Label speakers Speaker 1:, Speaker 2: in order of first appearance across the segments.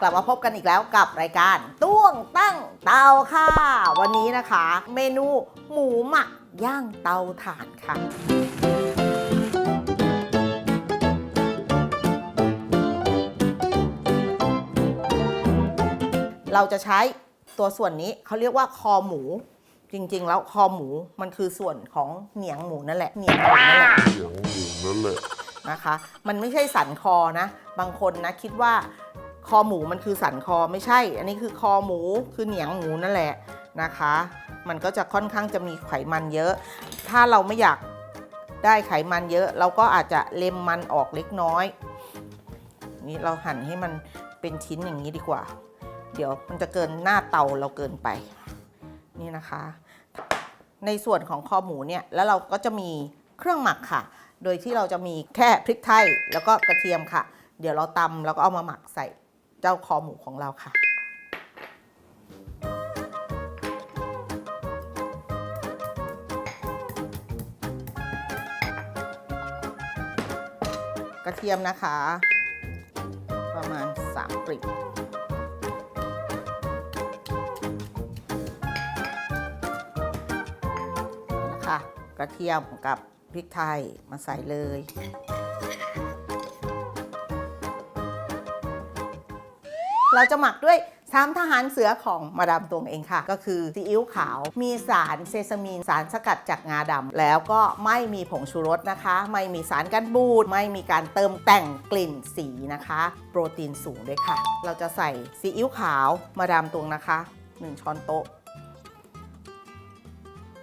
Speaker 1: กลับมาพบกันอีกแล้วกับรายการต้วงตั้งเตาค่ะ วันนี้นะคะ เมนูหมูหมักย่างเตาถ่านค่ะเราจะใช้ตัวส่วนนี้เขาเรียกว่าคอหมู จริง ๆ แล้วคอหมูมันคือส่วนของเหนียงหมูนั่นแหละเหนียงหมูนั่นแหละ
Speaker 2: เสียงอยู่นั่นแหละ
Speaker 1: นะคะ มันไม่ใช่สันคอนะ บางคนนะคิดว่า คอหมูมันคือสันคอไม่ใช่ อันนี้คือคอหมูคือเหนียงหมูนั่นแหละนะคะ มันก็จะค่อนข้างจะมีไขมันเยอะ ถ้าเราไม่อยากได้ไขมันเยอะ เราก็อาจจะเล็มมันออกเล็กน้อย นี่เราหั่นให้มันเป็นชิ้นอย่างนี้ดีกว่า เดี๋ยวมันจะเกินหน้าเตาเราเกินไป นี่นะคะ ในส่วนของคอหมูเนี่ยแล้วเราก็จะมีเครื่องหมักค่ะ โดยที่เราจะมีแค่พริกไทยแล้วก็กระเทียมค่ะ เดี๋ยวเราตำแล้วก็เอามาหมักใส่ เจ้าคอหมูของเราค่ะ กระเทียมนะคะ ประมาณ3กลีบเอาละค่ะกระเทียมกับพริกไทยมาใส่เลย เราจะหมักด้วยสามทหารเสือของมาดามตวงเองค่ะ ก็คือซีอิ๊วขาว มีสารเซซามีน สารสกัดจากงาดำแล้วก็ไม่มีผงชูรสนะคะ ไม่มีสารกันบูด ไม่มีการเติมแต่งกลิ่นสีนะคะ โปรตีนสูงด้วยค่ะ เราจะใส่ซีอิ๊วขาวมาดามตวงนะคะ 1 ช้อนโต๊ะ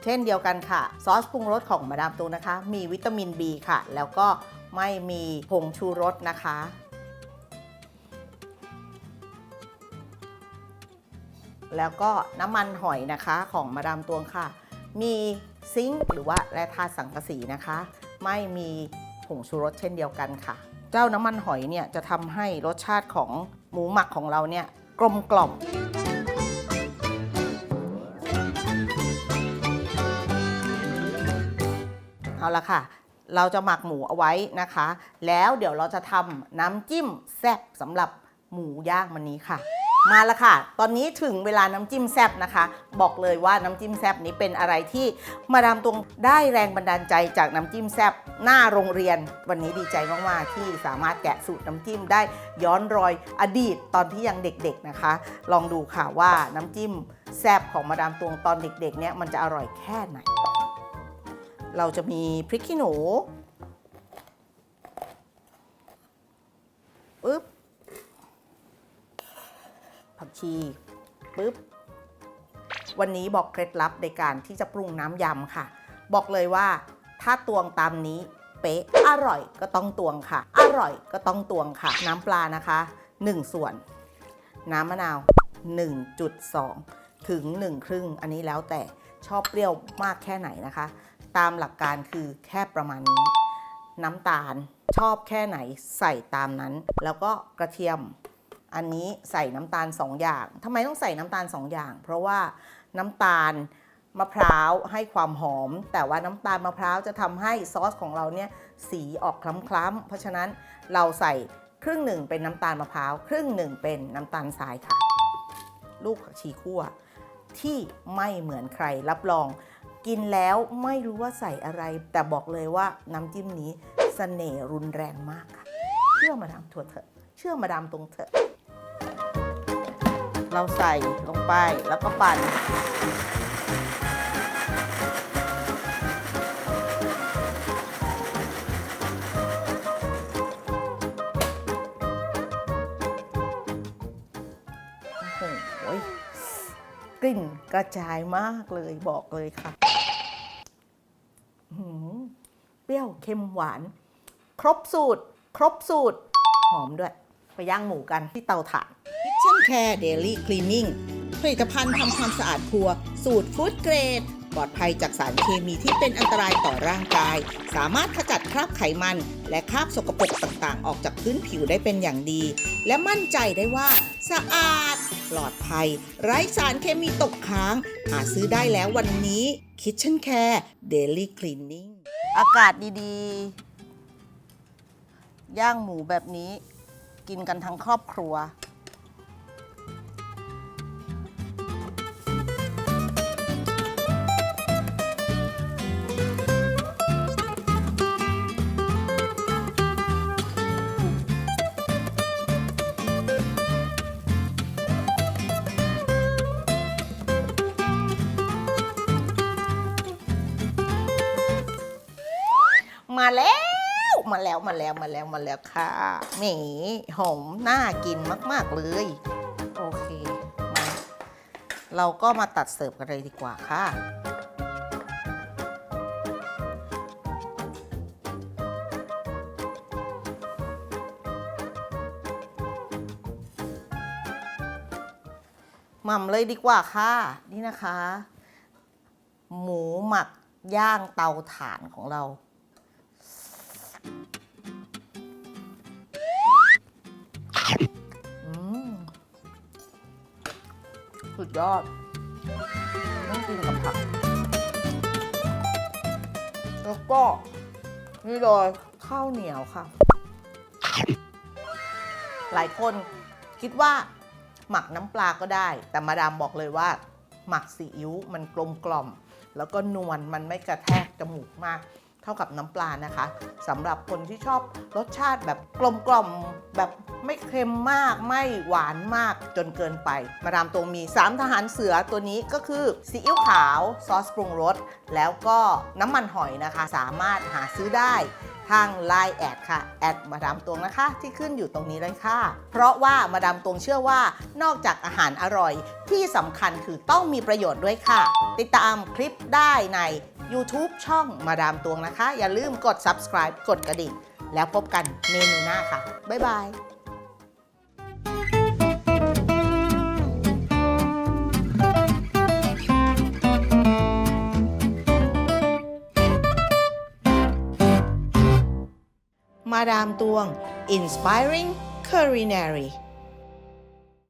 Speaker 1: เช่นเดียวกันค่ะ ซอสปรุงรสของมาดามตูนนะคะ มีวิตามิน B ค่ะ แล้วก็ไม่มีผงชูรสนะคะ แล้วก็น้ำมันหอยนะคะของมาดามตวงค่ะ มีซิงค์หรือว่าแร่ธาตุสังกะสีนะคะ ไม่มีผงชูรสเช่นเดียวกันค่ะ เจ้าน้ำมันหอยเนี่ยจะทำให้รสชาติของหมูหมักของเราเนี่ยกลมกล่อมเอาละค่ะ เราจะหมักหมูเอาไว้นะคะ แล้วเดี๋ยวเราจะทำน้ำจิ้มแซ่บสำหรับหมูย่างวันนี้ค่ะ มาละค่ะ ตอนนี้ถึงเวลาน้ำจิ้มแซบนะคะ บอกเลยว่าน้ำจิ้มแซบนี้เป็นอะไรที่มาดามตวงได้แรงบันดาลใจจากน้ำจิ้มแซบหน้าโรงเรียน วันนี้ดีใจมากๆที่สามารถแกะสูตรน้ำจิ้มได้ย้อนรอยอดีตตอนที่ยังเด็กๆนะคะ ลองดูค่ะว่าน้ำจิ้มแซบของมาดามตวงตอนเด็กๆเนี่ยมันจะอร่อยแค่ไหน เราจะมีพริกขี้หนูปึ๊บ ผักชีปึ๊บวันนี้บอกเคล็ดลับในการที่จะปรุงน้ำยำค่ะ บอกเลยว่า ถ้าตวงตามนี้เป๊ะอร่อยก็ต้องตวงค่ะ อร่อยก็ต้องตวงค่ะ น้ำปลานะคะ 1 ส่วน น้ำมะนาว 1.2 ถึง 1 ครึ่ง อันนี้แล้วแต่ชอบเปรี้ยวมากแค่ไหนนะคะ ตามหลักการคือแค่ประมาณนี้ น้ำตาลชอบแค่ไหนใส่ตามนั้น แล้วก็กระเทียม อันนี้ใส่น้ำตาล 2 อย่าง ทำไมต้องใส่น้ำตาล 2 อย่าง เพราะว่าน้ำตาลมะพร้าวให้ความหอม แต่ว่าน้ำตาลมะพร้าวจะทำให้ซอสของเราเนี่ยสีออกคล้ำๆ เพราะฉะนั้นเราใส่ครึ่งหนึ่งเป็นน้ำตาลมะพร้าว ครึ่งหนึ่งเป็นน้ำตาลทรายค่ะ ลูกผักชีคั่วที่ไม่เหมือนใครรับรอง กินแล้วไม่รู้ว่าใส่อะไร แต่บอกเลยว่าน้ำจิ้มนี้เสน่ห์รุนแรงมากค่ะ เชื่อมาดามถั่วเถอะ เชื่อมาดามตรงเถอะ เราใส่ลงไปแล้วก็ปั่น โอ้โหกลิ่นกระจายมากเลยบอกเลยค่ะหือเปรี้ยวเค็มหวาน ครบสูตร ครบสูตร หอมด้วย ไปย่างหมูกันที่เตาถ่าน Kitchen Care Daily Cleaning ผลิตภัณฑ์ทำความสะอาดครัว สูตรฟู้ดเกรด ปลอดภัยจากสารเคมีที่เป็นอันตรายต่อร่างกาย สามารถขจัดคราบไขมัน และคราบสกปรกต่างๆ ออกจากพื้นผิวได้เป็นอย่างดี และมั่นใจได้ว่า สะอาด ปลอดภัย ไร้สารเคมีตกค้าง หาซื้อได้แล้ววันนี้ Kitchen Care Daily Cleaning อากาศดีๆ ย่างหมูแบบนี้ กินกันทั้งครอบครัว มาแล้ว มาแล้วมาแล้วมาแล้วมาแล้วค่ะแหมหอมน่ากินมากๆเลย โอเคมาเราก็มาตัดเสิร์ฟกันเลยดีกว่าค่ะหม่ำเลยดีกว่าค่ะ นี่นะคะ หมูหมักย่างเตาถ่านของเรา สุดยอดต้องกินกับผัก แล้วก็ นี่เลยข้าวเหนียวค่ะ หลายคนคิดว่าหมักน้ำปลาก็ได้ แต่มาดามบอกเลยว่า หมักซีอิ๊วมันกลมกล่อม แล้วก็นวลมันไม่กระแทกจมูกมาก เท่ากับน้ำปลานะคะสำหรับคนที่ชอบรสชาติแบบกลมกล่อมแบบ ไม่เค็มมากไม่หวานมากจนเกินไป มาดามตรงมี 3 ทหารเสือตัวนี้ก็คือซีอิ๊วขาว ซอสปรุงรส แล้วก็น้ำมันหอยนะคะ สามารถหาซื้อได้ทาง Line แอดค่ะ แอดมาดามตวงนะคะ ที่ขึ้นอยู่ตรงนี้เลยค่ะ เพราะว่ามาดามตวงเชื่อว่านอกจากอาหารอร่อยที่สำคัญคือต้องมีประโยชน์ด้วยค่ะ ติดตามคลิปได้ใน YouTube ช่องมาดามตวงนะคะ อย่าลืมกด subscribe กดกระดิ่ง แล้วพบกันเมนูหน้าค่ะ บ๊ายบาย มาดามตวง Inspiring Culinary